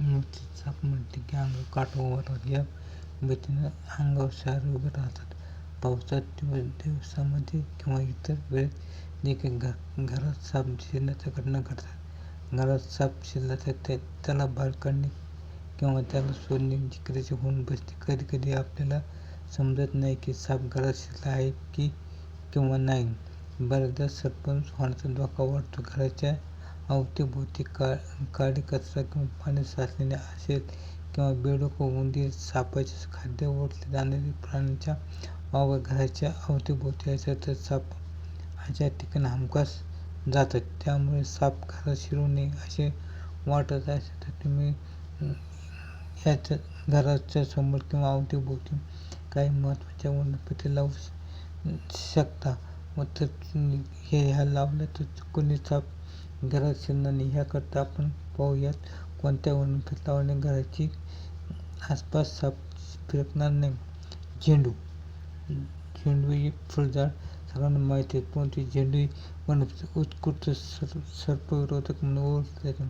नुसतीच साप म्हटले की अंग काठोवर या भीतीनं अंगावर शार उभे राहतात. पावसात दिवस दिवसामध्ये किंवा इतर वेळेत देखील घर घरात साप शिरल्याच्या घटना घडतात. घरात साप शिरला तर त्या त्याला बाहेर काढणे किंवा त्याला सोडणे जिकरीचे होऊन बसते. कधी कधी आपल्याला समजत नाही की साप घरात शिरला आहे की किंवा नाही. बऱ्याचदा सरपंच होण्याचा धोका वाढतो. घराच्या अवतीभोवती का काळी कचरा किंवा पाणी साचलेले असेल किंवा बेडूक उंदीर सापाचे खाद्य ओढले जाणारे प्राण्यांच्या वावर घराच्या अवतीभोवती असेल तर साप अशा ठिकाणी हमखास जातात. त्यामुळे साप घरात शिरू नये असे वाटत असेल तर तुम्ही याच्या घराच्या समोर किंवा अवतीभोवती काही महत्त्वाच्या वनस्पती लावू शकता. व तर हे ह्या लावल्या तर कोणी साप घरात शिरणार नाही ह्याकरता आपण पाहूयात कोणत्या वनस्पती लावणे घराची आसपास साप फिरकणार नाही. झेंडू. झेंडू ही फुलझाड सर्वांना माहिती आहे परंतु झेंडू ही वनस्पती उत्कृष्ट सर सर्पविरोधक म्हणून ओळखले जाते.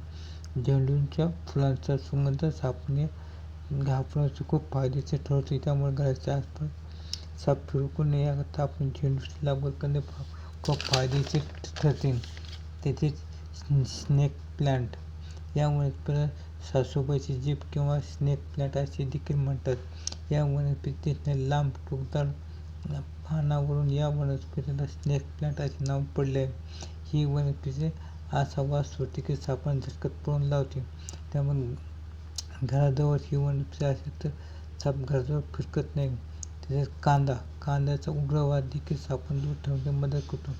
झेंडूच्या फुलांचा सुगंध सापने घाबरण्याचे खूप फायदेशीर ठरते त्यामुळे घराच्या आसपास साप फिरकू नये याकरता आपण झेंडूची लागवड करणे खूप फायदेशीर ठरते. तसेच स्नेक प्लांट. या वनस्पतीला सासूबाईची जीभ किंवा स्नेक प्लांट असे देखील म्हणतात. या वनस्पतीच्या लांब टोकदार पानावरून या वनस्पतीला स्नेक प्लांट असे नाव पडले. आहे ही वनस्पती असा वास सोडते की सापांना झटकत पळून लावते. त्यामुळे घराजवळ ही वनस्पती असेल तर साप घराजवळ फिरकत नाही. तसेच कांदा. कांद्याचा उग्रवाद देखील सापांना दूर ठेवण्यास मदत करतो.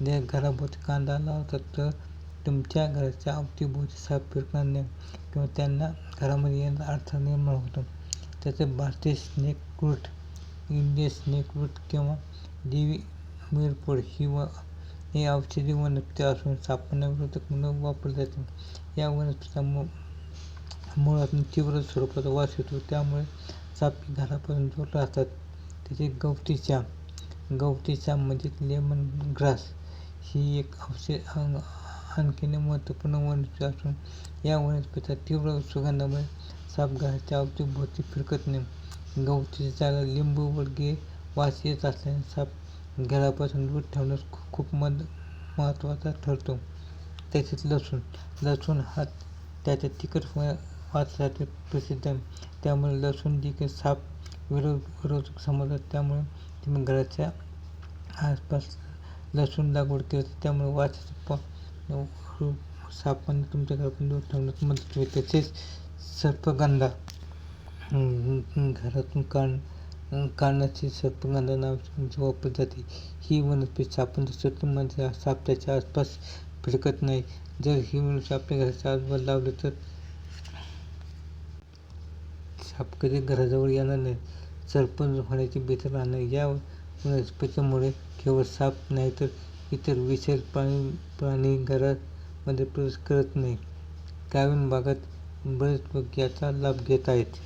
जे घराभोवती कांदा लावतात तर तुमच्या घराच्या अवतीभोवती साप फिरकणार नाही किंवा त्यांना घरामध्ये येण्यास अडथळा निर्माण होतो. त्याचं भारतीय snake root Indian snake root किंवा देवी मिरपूड ही व हे औषधी वनस्पती असून सापांना विरोधक म्हणून वापरली जाते. या वनस्पतीचा मू मुळातून तीव्र स्वरूपाचा वास येतो. त्यामुळे साप घरापासून दूर राहतात. तिथे गवती चहा गवती चहा म्हणजे लेमन ग्रास ही एक औषध आणखीन महत्त्वपूर्ण वनस्पती असून या वनस्पतीचा तीव्र सुगंधामुळे साप घराच्या अवतीभोवती फिरकत नाही. गवती चहाला लिंबू वर्गीय वास येत असल्याने साप घरापासून दूर ठेवण्यास खूप मद महत्त्वाचा ठरतो. तसेच लसूण लसूण हा त्याच्या तिखट वासासाठी प्रसिद्ध आहे. त्यामुळे लसूण देखील साप विरोध विरोधक समजतात. त्यामुळे तुम्ही घराच्या आसपास लसूण लागवड केली त्यामुळे वास सापांना तुमच्या घरापासून दूर ठेवण्यास मदत होईल. तसेच सर्पगंधा. घरातून काढ काढण्याची सर्पगंधा नावाची वापरली जाते. ही वनस्पती सापांच्या म्हणजे शत्रूमध्ये साप त्याच्या आसपास फिरकत नाही. जर ही वनस्पती आपल्या घराच्या आसपास लावली तर साप कधी घराजवळ येणार नाही. सरपंच होण्याची भीती राहणार या वनस्पतीमुळे केवळ साप नाही तर इतर विशेष प्राणी प्राणी घरामध्ये प्रवेश करत नाही. ग्रामीण भागात बरेच लोक याचा लाभ घेत आहेत.